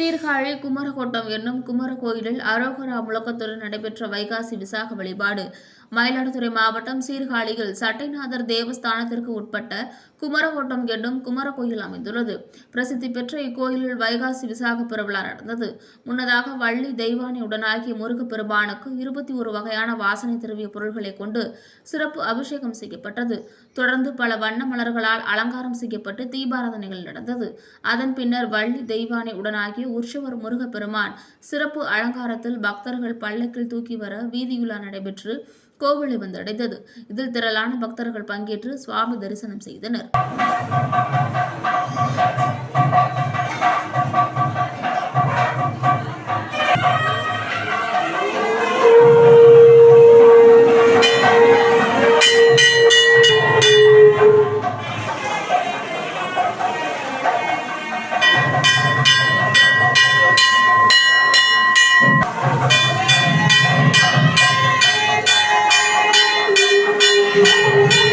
சீர்காழி குமரகோட்டம் என்னும் குமர கோயிலில் அரோகரா முழக்கத்துடன் நடைபெற்ற வைகாசி விசாக வழிபாடு. மயிலாடுதுறை மாவட்டம் சீர்காழியில் சட்டைநாதர் தேவஸ்தானத்திற்கு உட்பட்ட குமரகோட்டம் என்னும் குமர கோயில் அமைந்துள்ளது. பிரசித்தி பெற்ற இக்கோயிலில் வைகாசி விசாக பெருவிழா நடந்தது. முன்னதாக வள்ளி தெய்வானை உடனாகிய முருகப்பெருமானுக்கு இருபத்தி ஒரு வகையான வாசனை திரவிய பொருள்களை கொண்டு சிறப்பு அபிஷேகம் செய்யப்பட்டது. தொடர்ந்து பல வண்ண மலர்களால் அலங்காரம் செய்யப்பட்டு தீபாராதனைகள் நடந்தது. அதன் பின்னர் வள்ளி தெய்வானை உடனாகிய உற்சவர் முருகப்பெருமான் சிறப்பு அலங்காரத்தில் பக்தர்கள் பல்லக்கில் தூக்கி வர வீதியுலா நடைபெற்று கோவிலை வந்தடைந்தது. இதில் திரளான பக்தர்கள் பங்கேற்று சுவாமி தரிசனம் செய்தனர். Música